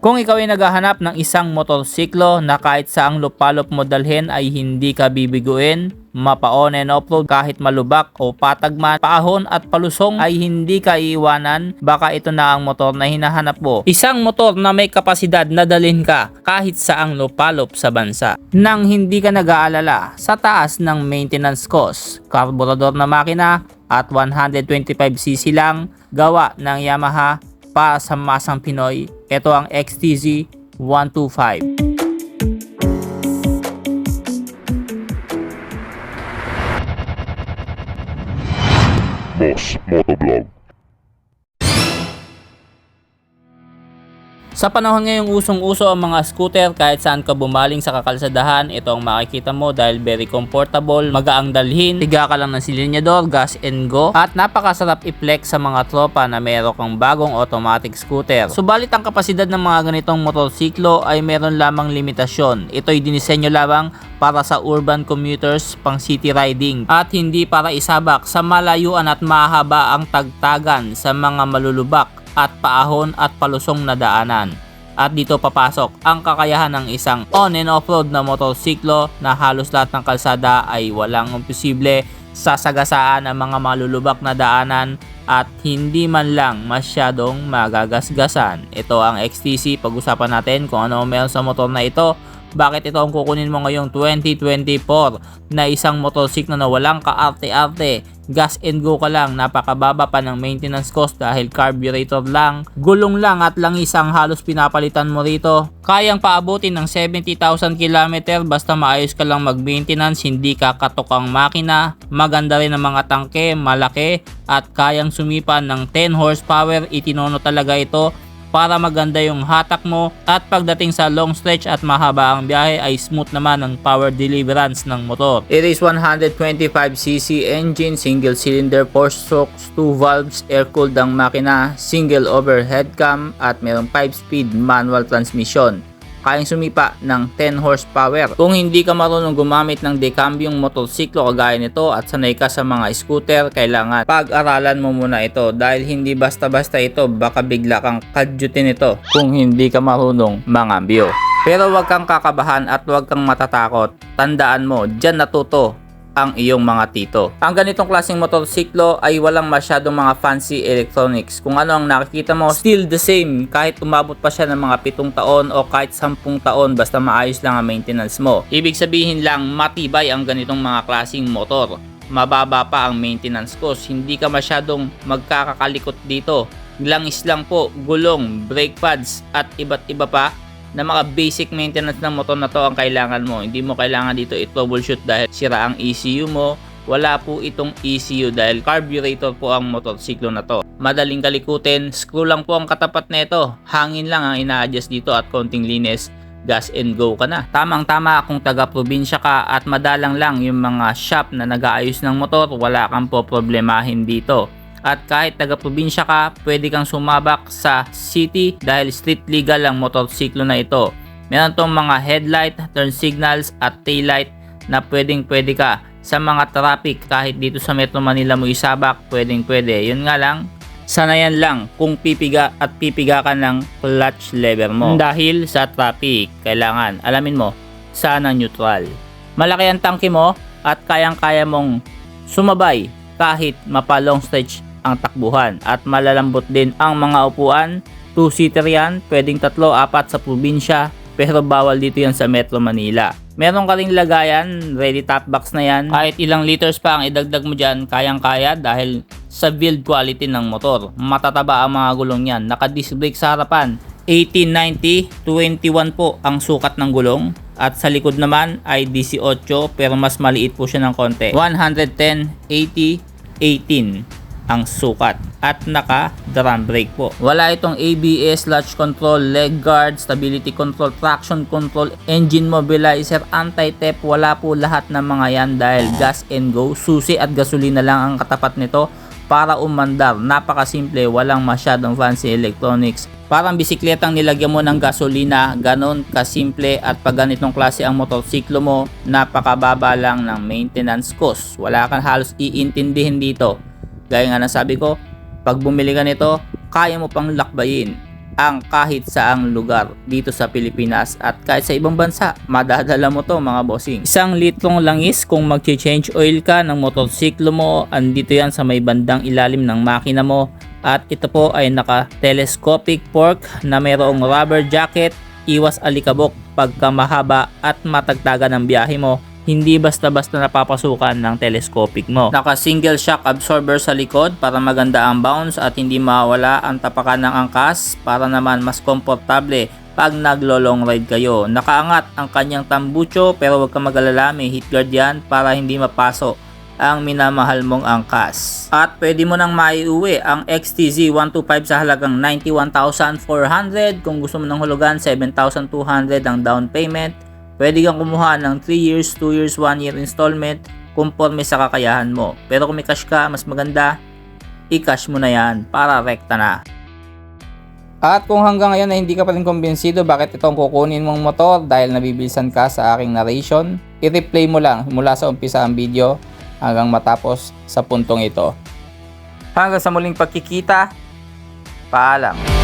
Kung ikaw ay naghahanap ng isang motorsiklo na kahit saang lupalop mo dalhin ay hindi ka bibiguin, mapa-on and off-road kahit malubak o patagman, paahon at palusong ay hindi ka iiwanan, baka ito na ang motor na hinahanap mo. Isang motor na may kapasidad na dalhin ka kahit saang lupalop sa bansa. Nang hindi ka nag-aalala sa taas ng maintenance cost, karburador na makina at 125cc lang gawa ng Yamaha para sa masang Pinoy. Ito ang XTZ 125. Boss Motovlog. Sa panahon ngayong usong-uso ang mga scooter kahit saan ka bumaling sa kakalsadahan, ito ang makikita mo dahil very comfortable, magaang dalhin, tiga ka lang ng silinyador, gas and go, at napakasarap i-flex sa mga tropa na meron kang bagong automatic scooter. Subalit ang kapasidad ng mga ganitong motorsiklo ay meron lamang limitasyon. Ito'y dinisenyo lamang para sa urban commuters pang city riding at hindi para isabak sa malayuan at mahaba ang tagtagan sa mga malulubak at paahon at palusong na daanan. At dito papasok ang kakayahan ng isang on and off-road na motorsiklo na halos lahat ng kalsada ay walang imposible sasagasaan ang mga malulubak na daanan at hindi man lang masyadong magagasgasan. Ito ang XTC, pag-usapan natin kung ano meron sa motor na ito bakit ito ang kukunin mo ngayong 2024 na isang motorsiklo na walang kaarte-arte, gas and go ka lang, napakababa pa ng maintenance cost dahil carburetor lang, gulong lang at langis ang halos pinapalitan mo rito. Kayang paabutin ng 70,000 km basta maayos ka lang mag-maintenance, hindi ka katok ang makina, maganda rin ang mga tangke, malaki at kayang sumipan ng 10 horsepower, itinono talaga ito para maganda yung hatak mo at pagdating sa long stretch at mahaba ang biyahe ay smooth naman ang power deliverance ng motor. It is 125cc engine, single cylinder, 4 strokes, 2 valves, air-cooled ang makina, single overhead cam at mayroong 5-speed manual transmission kayang sumipa ng 10 horsepower. Kung hindi ka marunong gumamit ng decambyong motorsiklo kagaya nito at sanay ka sa mga scooter, kailangan pag-aralan mo muna ito dahil hindi basta-basta ito baka bigla kang kadyutin ito kung hindi ka marunong mangambyo. Pero huwag kang kakabahan at huwag kang matatakot. Tandaan mo, dyan natuto ang iyong mga tito. Ang ganitong klaseng motorsiklo ay walang masyadong mga fancy electronics. Kung ano ang nakikita mo, still the same kahit umabot pa siya ng mga pitong taon o kahit sampung taon basta maayos lang ang maintenance mo. Ibig sabihin lang matibay ang ganitong mga klaseng motor. Mababa pa ang maintenance cost. Hindi ka masyadong magkakakalikot dito. Langis lang po, gulong, brake pads at iba't iba pa na mga basic maintenance ng motor na to ang kailangan mo. Hindi mo kailangan dito i-troubleshoot dahil sira ang ECU mo. Wala po itong ECU dahil carburetor po ang motorsiklo na to. Madaling kalikutin, screw lang po ang katapat nito. Hangin lang ang ina-adjust dito at konting linis gas and go ka na. Tamang tama kung taga probinsya ka at madalang lang yung mga shop na nag-aayos ng motor, wala kang po problemahin dito. At kahit taga-probinsya ka, pwede kang sumabak sa city dahil street legal ang motorsiklo na ito. Meron tong mga headlight, turn signals at taillight na pwedeng pwede ka sa mga traffic kahit dito sa Metro Manila mo isabak, pwedeng pwede. Yun nga lang, sanayan lang kung pipiga at pipiga ka ng clutch lever mo. Dahil sa traffic, kailangan alamin mo sana neutral. Malaki ang tangke mo at kayang-kaya mong sumabay kahit mapa-long stretch ang takbuhan at malalambot din ang mga upuan. Two-seater yan, pwedeng tatlo, apat sa probinsya pero bawal dito yan sa Metro Manila. Meron ka ring lagayan, ready top box na yan. Kahit ilang liters pa ang idagdag mo dyan, kayang-kaya dahil sa build quality ng motor. Matataba ang mga gulong yan. Naka-disc brake sa harapan. 1890, 21 po ang sukat ng gulong. At sa likod naman ay 18 pero mas maliit po siya ng konti. 110, 80, 18 ang sukat at naka drum brake po. Wala itong ABS, latch control, leg guard, stability control, traction control, engine mobilizer, anti-tep, wala po lahat ng mga yan dahil gas and go, susi at gasolina lang ang katapat nito para umandar. Napakasimple, walang masyadong fancy electronics. Parang bisikletang nilagyan mo ng gasolina, ganon kasimple at pag ganitong klase ang motorsiklo mo, napakababa lang ng maintenance cost. Wala kang halos iintindihin dito. Gaya nga ng sabi ko, pag bumili ka nito, kaya mo pang lakbayin. ang kahit saang lugar dito sa Pilipinas at kahit sa ibang bansa, madadala mo to mga bossing. Isang litrong langis kung mag-change oil ka ng motorsiklo mo, andito yan sa may bandang ilalim ng makina mo. At ito po ay naka-telescopic fork na mayroong rubber jacket, iwas alikabok pagka mahaba at matagtagan ng biyahe mo hindi basta-basta napapasukan ng telescopic mo. Naka single shock absorber sa likod para maganda ang bounce at hindi mawala ang tapakan ng angkas para naman mas komportable pag naglo-long ride kayo. Nakaangat ang kanyang tambucho pero huwag ka magalala may heat guard yan para hindi mapaso ang minamahal mong angkas. At pwede mo nang maiuwi ang XTZ 125 sa halagang 91,400 kung gusto mo ng hulugan 7,200 ang down payment Pwede kang kumuha ng 3 years, 2 years, 1 year installment conforme sa kakayahan mo. Pero kung may cash ka, mas maganda, i-cash mo na yan para rekta na. At kung hanggang ngayon ay hindi ka pa rin kumbinsido bakit itong kukunin mong motor dahil nabibilisan ka sa aking narration, i-replay mo lang mula sa umpisa ang video hanggang matapos sa puntong ito. Hanggang sa muling pagkikita, paalam.